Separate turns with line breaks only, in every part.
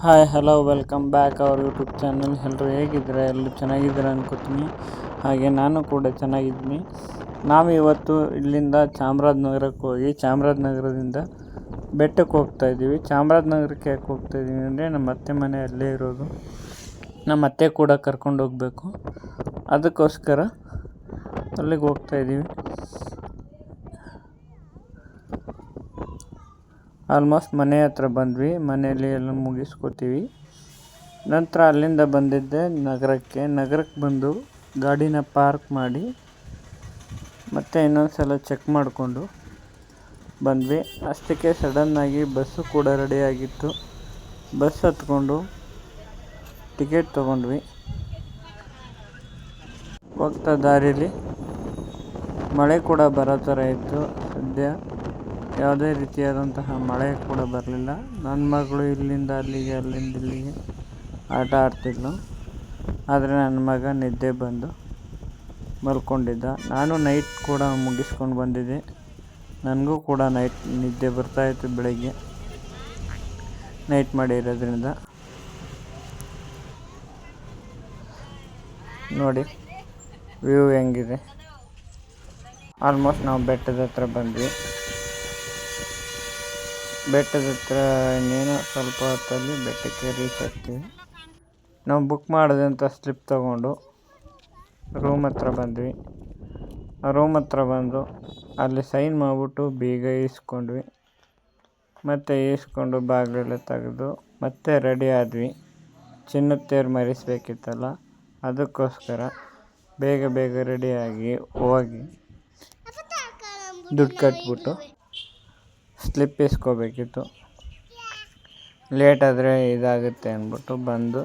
Hi hello welcome back our YouTube channel ಎಲ್ಲರೂ ಹೇಗಿದ್ದೀರಾ? ಎಲ್ಲರೂ ಚೆನ್ನಾಗಿದ್ದೀರಾ ಅನ್ಕೋತೀನಿ. ಹಾಗೆ ನಾನು ಕೂಡ ಚೆನ್ನಾಗಿದ್ದೀನಿ. ನಾವು ಇವತ್ತು ಇಲ್ಲಿಂದ ಚಾಮರಾಜನಗರಕ್ಕೆ ಹೋಗಿ ಚಾಮರಾಜನಗರದಿಂದ ಬೆಟ್ಟಕ್ಕೆ ಹೋಗ್ತಾ ಇದ್ದೀವಿ. ಚಾಮರಾಜನಗರಕ್ಕೆ ಯಾಕೆ ಹೋಗ್ತಾ ಇದ್ದೀವಿ ಅಂದರೆ ನಮ್ಮ ಅತ್ತೆ ಮನೆ ಅಲ್ಲೇ ಇರೋದು. ನಮ್ಮ ಅತ್ತೆ ಕೂಡ ಕರ್ಕೊಂಡು ಹೋಗಬೇಕು. ಅದಕ್ಕೋಸ್ಕರ ಅಲ್ಲಿಗೆ ಹೋಗ್ತಾ ಇದ್ದೀವಿ. ಆಲ್ಮೋಸ್ಟ್ ಮನೆ ಹತ್ರ ಬಂದ್ವಿ. ಮನೆಯಲ್ಲಿ ಎಲ್ಲ ಮುಗಿಸ್ಕೋತೀವಿ. ನಂತರ ಅಲ್ಲಿಂದ ಬಂದಿದ್ದೆ ನಗರಕ್ಕೆ. ನಗರಕ್ಕೆ ಬಂದು ಗಾಡಿನ ಪಾರ್ಕ್ ಮಾಡಿ ಮತ್ತೆ ಇನ್ನೊಂದು ಸಲ ಚೆಕ್ ಮಾಡಿಕೊಂಡು ಬಂದ್ವಿ. ಅಷ್ಟಕ್ಕೆ ಸಡನ್ನಾಗಿ ಬಸ್ಸು ಕೂಡ ರೆಡಿಯಾಗಿತ್ತು ಬಸ್ ಹತ್ಕೊಂಡು ಟಿಕೆಟ್ ತೊಗೊಂಡ್ವಿ. ಹೋಗ್ತಾ ದಾರೀಲಿ. ಮಳೆ ಕೂಡ ಬರೋ ಥರ ಇತ್ತು ಸದ್ಯ. ಯಾವುದೇ ರೀತಿಯಾದಂತಹ ಮಳೆ ಕೂಡ ಬರಲಿಲ್ಲ. ನನ್ನ ಮಗಳು ಇಲ್ಲಿಂದ ಅಲ್ಲಿಗೆ, ಅಲ್ಲಿಂದ ಇಲ್ಲಿಗೆ ಆಟ ಆಡ್ತಿದ್ಲು. ಆದರೆ ನನ್ನ ಮಗ ನಿದ್ದೆ ಬಂದು ಮಲ್ಕೊಂಡಿದ್ದ. ನಾನು ನೈಟ್ ಕೂಡ ಮುಗಿಸ್ಕೊಂಡು ಬಂದಿದ್ದೆ. ನನಗೂ ಕೂಡ ನೈಟ್ ನಿದ್ದೆ ಬರ್ತಾಯಿತ್ತು ಬೆಳಗ್ಗೆ. ನೈಟ್ ಮಾಡಿರೋದ್ರಿಂದ. ನೋಡಿ ವ್ಯೂ ಹೆಂಗಿದೆ. ಆಲ್ಮೋಸ್ಟ್ ನಾವು ಬೆಟ್ಟದ ಹತ್ರ ಬಂದ್ವಿ. ಬೆಟ್ಟದ ಹತ್ರ ಇನ್ನೇನು ಸ್ವಲ್ಪ ಹೊತ್ತಲ್ಲಿ ಬೆಟ್ಟಕ್ಕೆ ರೀಚ್ ಆಗ್ತೀವಿ. ನಾವು ಬುಕ್ ಮಾಡಿದಂಥ ಸ್ಲಿಪ್ ತಗೊಂಡು ರೂಮ್ ಹತ್ರ ಬಂದ್ವಿ. ರೂಮ್ ಹತ್ರ ಬಂದು ಅಲ್ಲಿ ಸೈನ್ ಮಾಡಿಬಿಟ್ಟು ಬೀಗ ಈಸ್ಕೊಂಡ್ವಿ. ಮತ್ತು ಈಸ್ಕೊಂಡು ಬಾಗಿಲೆಲ್ಲ ತೆಗೆದು ಮತ್ತೆ ರೆಡಿ ಆದ್ವಿ. ಚಿನ್ನದ ತೇರು ಮರಿಸಬೇಕಿತ್ತಲ್ಲ, ಅದಕ್ಕೋಸ್ಕರ ಬೇಗ ಬೇಗ ರೆಡಿಯಾಗಿ ಹೋಗಿ ದುಡ್ಡು ಕಟ್ಬಿಟ್ಟು ಸ್ಲಿಪ್ ಇಸ್ಕೋಬೇಕಿತ್ತು. ಲೇಟ್ ಆದರೆ ಇದಾಗುತ್ತೆ ಅಂದ್ಬಿಟ್ಟು ಬಂದು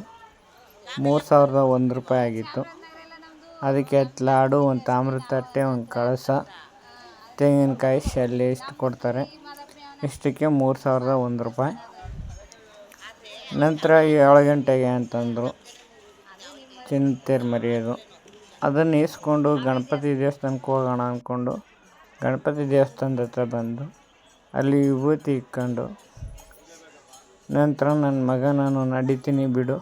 ಮೂರು ಸಾವಿರದ ಒಂದು ರೂಪಾಯಿ ಆಗಿತ್ತು. ಅದಕ್ಕೆ ಲಾಡು, ಒಂದು ತಾಮ್ರದ ತಟ್ಟೆ ಒಂದು ಕಳಸ, ತೆಂಗಿನಕಾಯಿ, ಶಲ್ಲಿ ಇಷ್ಟು ಕೊಡ್ತಾರೆ. ಇಷ್ಟಕ್ಕೆ ಮೂರು ಸಾವಿರದ ಒಂದು ರೂಪಾಯಿ. ನಂತರ ಏಳು ಗಂಟೆಗೆ ಅಂತಂದರು ಚಿಂತೆರ್ ಮರೆಯೋದು. ಅದನ್ನು ಇಸ್ಕೊಂಡು ಗಣಪತಿ ದೇವಸ್ಥಾನಕ್ಕೆ ಹೋಗೋಣ ಅಂದ್ಕೊಂಡು ಗಣಪತಿ ದೇವಸ್ಥಾನದ ಹತ್ರ ಬಂದು ಅಲ್ಲಿ ವಿಭೂತಿ ಇಕ್ಕೊಂಡು ನಂತರ ನನ್ನ ಮಗ ನಾನು ನಡಿತೀನಿ ಬಿಡು,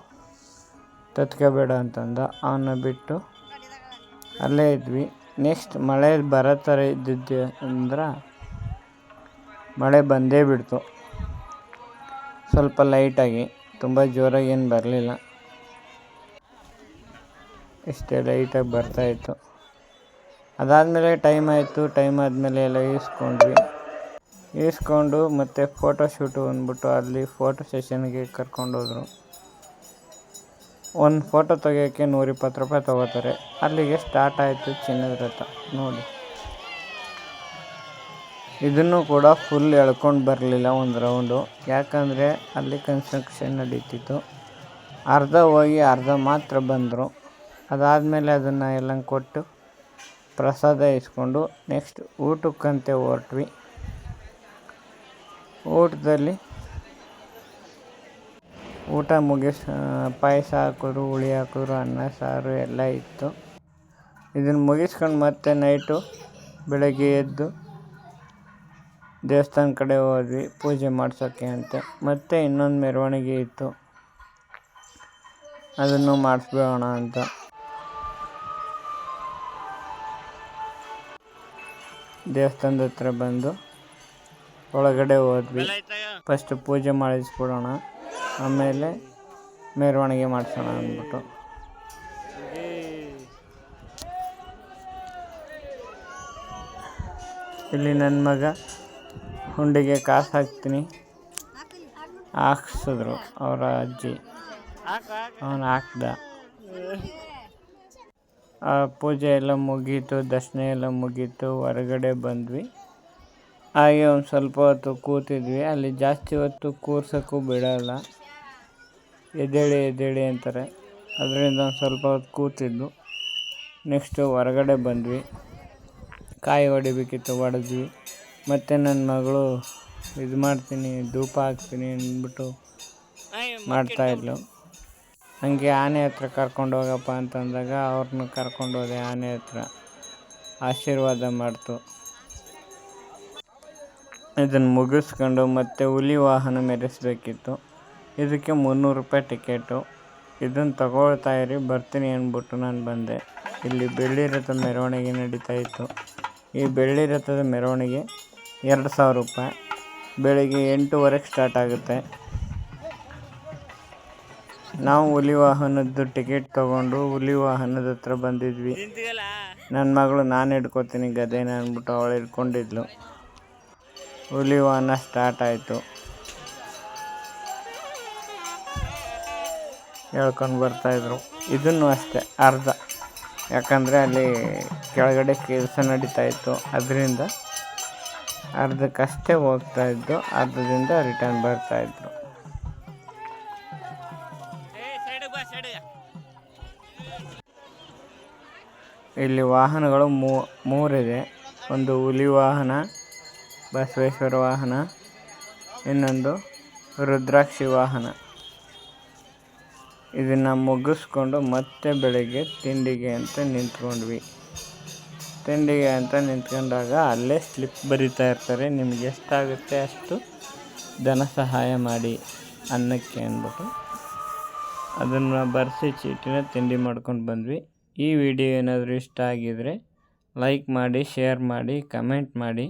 ತತ್ಕೋಬೇಡ ಅಂತಂದ. ಅವನ್ನ ಬಿಟ್ಟು ಅಲ್ಲೇ ಇದ್ವಿ. ನೆಕ್ಸ್ಟ್ ಮಳೆ ಬರೋ ಥರ ಇದ್ದಿದ್ದು ಅಂದ್ರೆ ಮಳೆ ಬಂದೇ ಬಿಡ್ತು. ಸ್ವಲ್ಪ ಲೈಟಾಗಿ ತುಂಬ ಜೋರಾಗಿ ಏನು ಬರಲಿಲ್ಲ. ಇಷ್ಟೇ ಲೈಟಾಗಿ ಬರ್ತಾಯಿತ್ತು ಅದಾದಮೇಲೆ ಟೈಮ್ ಆಯಿತು ಟೈಮ್ ಆದಮೇಲೆ ಎಲ್ಲ ಈಸ್ಕೊಂಡ್ವಿ ಈಸ್ಕೊಂಡು ಮತ್ತು ಫೋಟೋ ಶೂಟು ಅಂದ್ಬಿಟ್ಟು ಅಲ್ಲಿ ಫೋಟೋ ಸೆಷನ್ಗೆ ಕರ್ಕೊಂಡೋದ್ರು ಒಂದು ಫೋಟೋ ತೆಗಿಯೋಕ್ಕೆ ನೂರಿಪ್ಪತ್ತು ರೂಪಾಯಿ ತೊಗೋತಾರೆ. ಅಲ್ಲಿಗೆ ಸ್ಟಾರ್ಟ್ ಆಯಿತು ಚಿನ್ನದ ರಥ. ನೋಡಿ. ಇದನ್ನು ಕೂಡ ಫುಲ್ ಎಳ್ಕೊಂಡು ಬರಲಿಲ್ಲ ಒಂದು ರೌಂಡು ಯಾಕಂದರೆ ಅಲ್ಲಿ ಕನ್ಸ್ಟ್ರಕ್ಷನ್ ನಡೀತಿತ್ತು. ಅರ್ಧ ಹೋಗಿ ಅರ್ಧ ಮಾತ್ರ ಬಂದರು. ಅದಾದಮೇಲೆ ಅದನ್ನು ಎಲ್ಲ ಕೊಟ್ಟು ಪ್ರಸಾದ ಇಸ್ಕೊಂಡು ನೆಕ್ಸ್ಟ್ ಊಟಕ್ಕಂತೆ ಹೊರಟ್ವಿ. ಊಟದಲ್ಲಿ ಊಟ ಮುಗಿಸ್ ಪಾಯಸ ಹಾಕಿದ್ರು ಹುಳಿ ಹಾಕಿದ್ರು ಅನ್ನ, ಸಾರು ಎಲ್ಲ ಇತ್ತು. ಇದನ್ನು ಮುಗಿಸ್ಕೊಂಡು ಮತ್ತೆ ನೈಟು ಬೆಳಗ್ಗೆ ಎದ್ದು ದೇವಸ್ಥಾನ ಕಡೆ ಹೋದ್ವಿ, ಪೂಜೆ ಮಾಡ್ಸೋಕ್ಕೆ ಅಂತ. ಮತ್ತೆ ಇನ್ನೊಂದು ಮೆರವಣಿಗೆ ಇತ್ತು. ಅದನ್ನು ಮಾಡಿಸ್ಬೇಡೋಣ ಅಂತ. ದೇವಸ್ಥಾನದ ಹತ್ರ ಬಂದು ಒಳಗಡೆ ಹೋದ್ವಿ. ಫಸ್ಟ್ ಪೂಜೆ ಮಾಡಿಸ್ಬಿಡೋಣ. ಆಮೇಲೆ ಮೆರವಣಿಗೆ ಮಾಡಿಸೋಣ ಅಂದ್ಬಿಟ್ಟು. ಇಲ್ಲಿ ನನ್ನ ಮಗ ಹುಂಡಿಗೆ ಕಾಸು ಹಾಕ್ತೀನಿ. ಹಾಕ್ಸಿದ್ರು ಅವರ ಅಜ್ಜಿ. ಅವನು ಹಾಕ್ದ. ಪೂಜೆ ಎಲ್ಲ ಮುಗೀತು ದರ್ಶನ ಎಲ್ಲ ಮುಗೀತು ಹೊರಗಡೆ ಬಂದ್ವಿ. ಹಾಗೆ ಒಂದು ಸ್ವಲ್ಪ ಹೊತ್ತು ಕೂತಿದ್ವಿ. ಅಲ್ಲಿ ಜಾಸ್ತಿ ಹೊತ್ತು ಕೂರ್ಸೋಕ್ಕೂ ಬಿಡೋಲ್ಲ. ಎದ್ದೇಳಿ ಎದ್ದೇಳಿ ಅಂತಾರೆ. ಅದರಿಂದ ಒಂದು ಸ್ವಲ್ಪ ಹೊತ್ತು ಕೂತಿದ್ದು ನೆಕ್ಸ್ಟು ಹೊರಗಡೆ ಬಂದ್ವಿ. ಕಾಯಿ ಹೊಡಿಬೇಕಿತ್ತು ಹೊಡೆದ್ವಿ ಮತ್ತು ನನ್ನ ಮಗಳು ಇದು ಮಾಡ್ತೀನಿ, ಧೂಪ ಹಾಕ್ತೀನಿ ಅಂದ್ಬಿಟ್ಟು ಮಾಡ್ತಾಯಿದ್ಲು ಹಾಗೆ ಆನೆ ಹತ್ರ ಕರ್ಕೊಂಡು ಹೋಗಪ್ಪ ಅಂತಂದಾಗ ಅವ್ರನ್ನ ಕರ್ಕೊಂಡು ಹೋದೆ ಆನೆ ಹತ್ರ. ಆಶೀರ್ವಾದ ಮಾಡ್ತು. ಇದನ್ನು ಮುಗಿಸ್ಕೊಂಡು ಮತ್ತೆ ಹುಲಿ ವಾಹನ ಮೆರೆಸಬೇಕಿತ್ತು. ಇದಕ್ಕೆ ಮುನ್ನೂರು ರೂಪಾಯಿ ಟಿಕೆಟು. ಇದನ್ನು ತಗೊಳ್ತಾ ಇರಿ, ಬರ್ತೀನಿ ಅಂದ್ಬಿಟ್ಟು ನಾನು ಬಂದೆ. ಇಲ್ಲಿ ಬೆಳ್ಳಿ ರಥ ಮೆರವಣಿಗೆ ನಡೀತಾ ಇತ್ತು. ಈ ಬೆಳ್ಳಿ ರಥದ ಮೆರವಣಿಗೆ ಎರಡು ಸಾವಿರ ರೂಪಾಯಿ. ಬೆಳಿಗ್ಗೆ ಎಂಟೂವರೆಗೆ ಸ್ಟಾರ್ಟ್ ಆಗುತ್ತೆ. ನಾವು ಹುಲಿ ವಾಹನದ್ದು ಟಿಕೆಟ್ ತೊಗೊಂಡು ಹುಲಿ ವಾಹನದ ಹತ್ರ ಬಂದಿದ್ವಿ. ನನ್ನ ಮಗಳು ನಾನು ಹಿಡ್ಕೊತೀನಿ ಗದೆನ ಅಂದ್ಬಿಟ್ಟು ಅವಳು ಹಿಡ್ಕೊಂಡಿದ್ಲು. ಹುಲಿ ವಾಹನ ಸ್ಟಾರ್ಟ್ ಆಯಿತು. ಹೇಳ್ಕೊಂಡು ಬರ್ತಾಯಿದ್ರು ಇದನ್ನು ಅಷ್ಟೇ, ಅರ್ಧ. ಯಾಕಂದರೆ ಅಲ್ಲಿ ಕೆಳಗಡೆ ಕೆಲಸ ನಡೀತಾ ಇತ್ತು. ಅದರಿಂದ ಅರ್ಧಕ್ಕಷ್ಟೇ ಹೋಗ್ತಾ ಇದ್ದು, ಅರ್ಧದಿಂದ ರಿಟರ್ನ್ ಬರ್ತಾಯಿದ್ರು ಇಲ್ಲಿ ವಾಹನಗಳು ಮೂರಿದೆ. ಒಂದು ಹುಲಿ ವಾಹನ ಬಸವೇಶ್ವರ ವಾಹನ, ಇನ್ನೊಂದು ರುದ್ರಾಕ್ಷಿ ವಾಹನ. ಇದನ್ನು ಮುಗಿಸ್ಕೊಂಡು ಮತ್ತೆ ಬೆಳಗ್ಗೆ ತಿಂಡಿಗೆ ಅಂತ ನಿಂತ್ಕೊಂಡ್ವಿ. ತಿಂಡಿಗೆ ಅಂತ ನಿಂತ್ಕೊಂಡಾಗ ಅಲ್ಲೇ ಸ್ಲಿಪ್ ಬರಿತಾ ಇರ್ತಾರೆ. ನಿಮ್ಗೆ ಎಷ್ಟಾಗುತ್ತೆ ಅಷ್ಟು ಧನ ಸಹಾಯ ಮಾಡಿ ಅನ್ನಕ್ಕೆ ಅಂದ್ಬಿಟ್ಟು ಅದನ್ನು ಬರೆಸಿ ಚೀಟಿನ ತಿಂಡಿ ಮಾಡ್ಕೊಂಡು ಬಂದ್ವಿ. ಈ ವಿಡಿಯೋ ಏನಾದರೂ ಇಷ್ಟ ಆಗಿದರೆ ಲೈಕ್ ಮಾಡಿ, ಶೇರ್ ಮಾಡಿ, ಕಮೆಂಟ್ ಮಾಡಿ.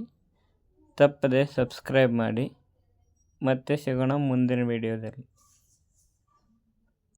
ತಪ್ಪದೆ ಸಬ್ಸ್ಕ್ರೈಬ್ ಮಾಡಿ. ಮತ್ತೆ ಸಿಗೋಣ ಮುಂದಿನ ವಿಡಿಯೋದಲ್ಲಿ